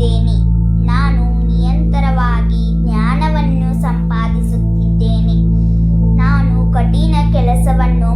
ಹೊಂದಿದ್ದೇನೆ ನಾನು ನಿರಂತರವಾಗಿ ಜ್ಞಾನವನ್ನು ಸಂಪಾದಿಸುತ್ತಿದ್ದೇನೆ. ನಾನು ಕಠಿಣ ಕೆಲಸವನ್ನು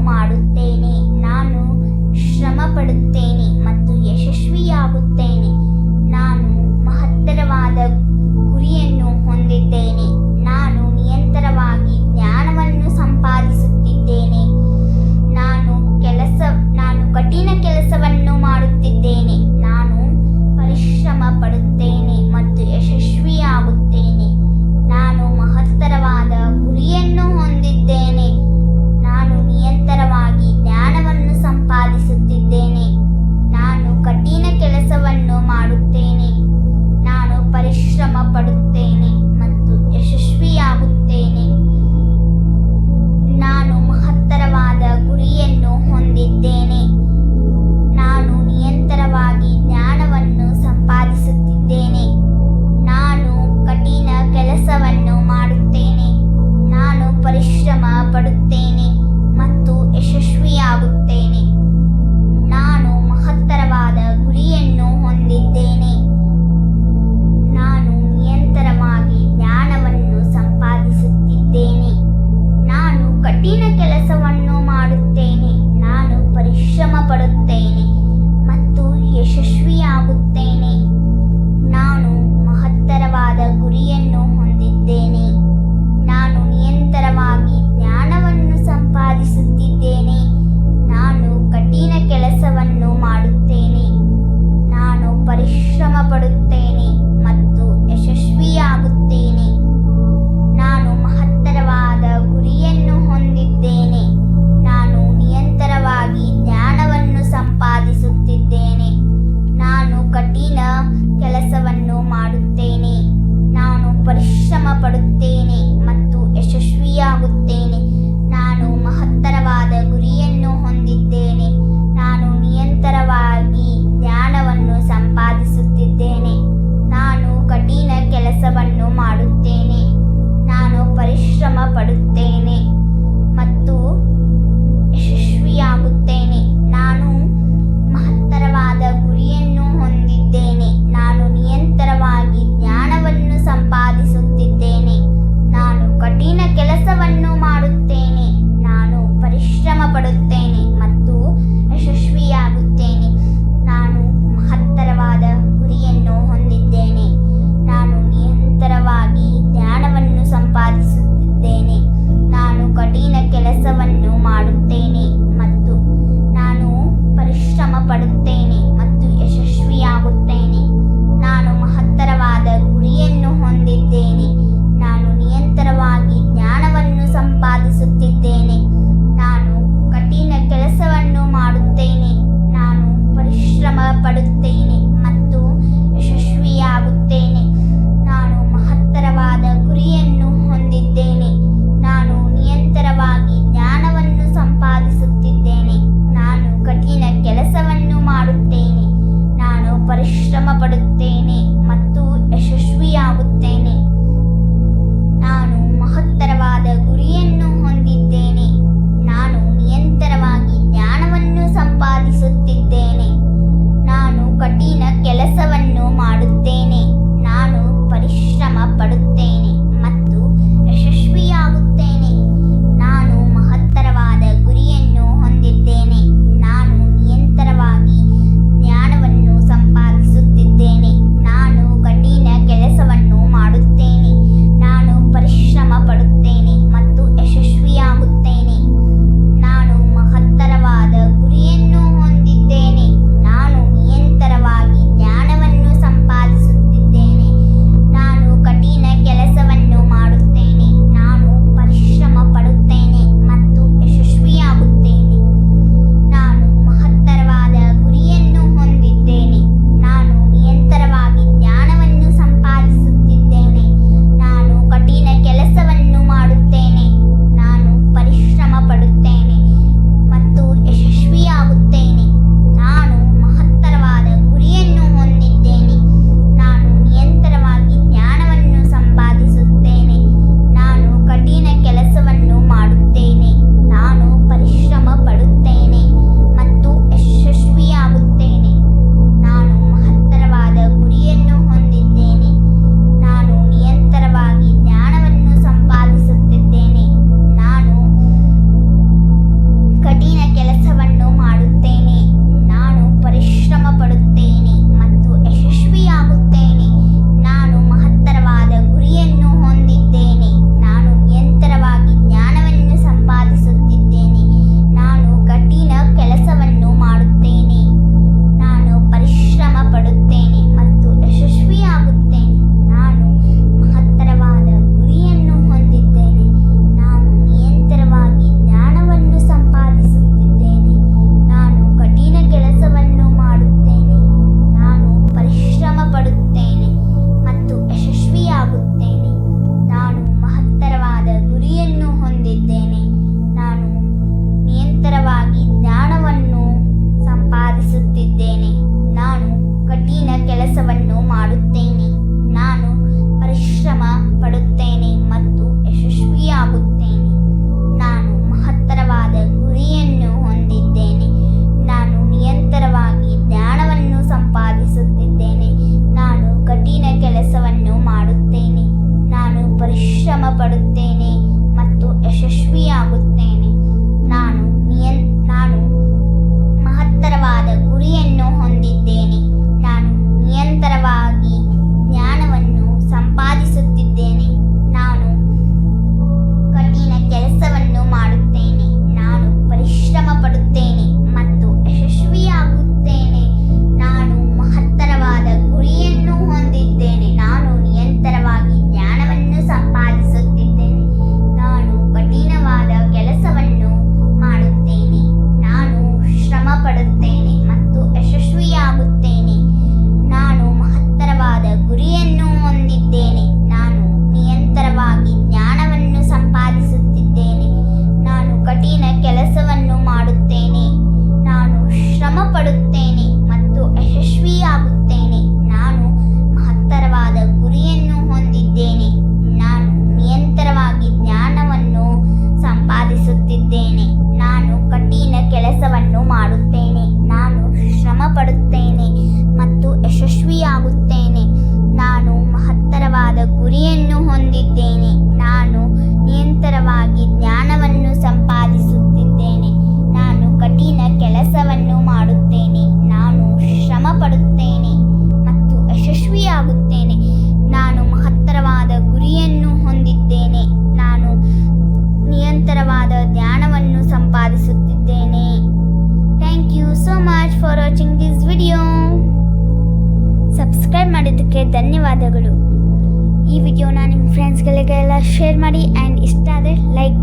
ಶೇರ್ ಮಾಡಿ ಆ್ಯಂಡ್ ಇಷ್ಟ ಆದರೆ ಲೈಕ್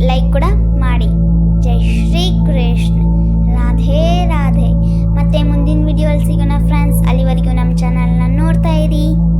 ಲೈಕ್ ಕೂಡ ಮಾಡಿ. ಜೈ ಶ್ರೀ ಕೃಷ್ಣ. ರಾಧೆ ರಾಧೆ. ಮತ್ತೆ ಮುಂದಿನ ವಿಡಿಯೋಲ್ಲಿ ಸಿಗೋಣ ಫ್ರೆಂಡ್ಸ್ ಅಲ್ಲಿವರೆಗೂ ನಮ್ಮ ಚಾನಲ್ನ ನೋಡ್ತಾ ಇರಿ.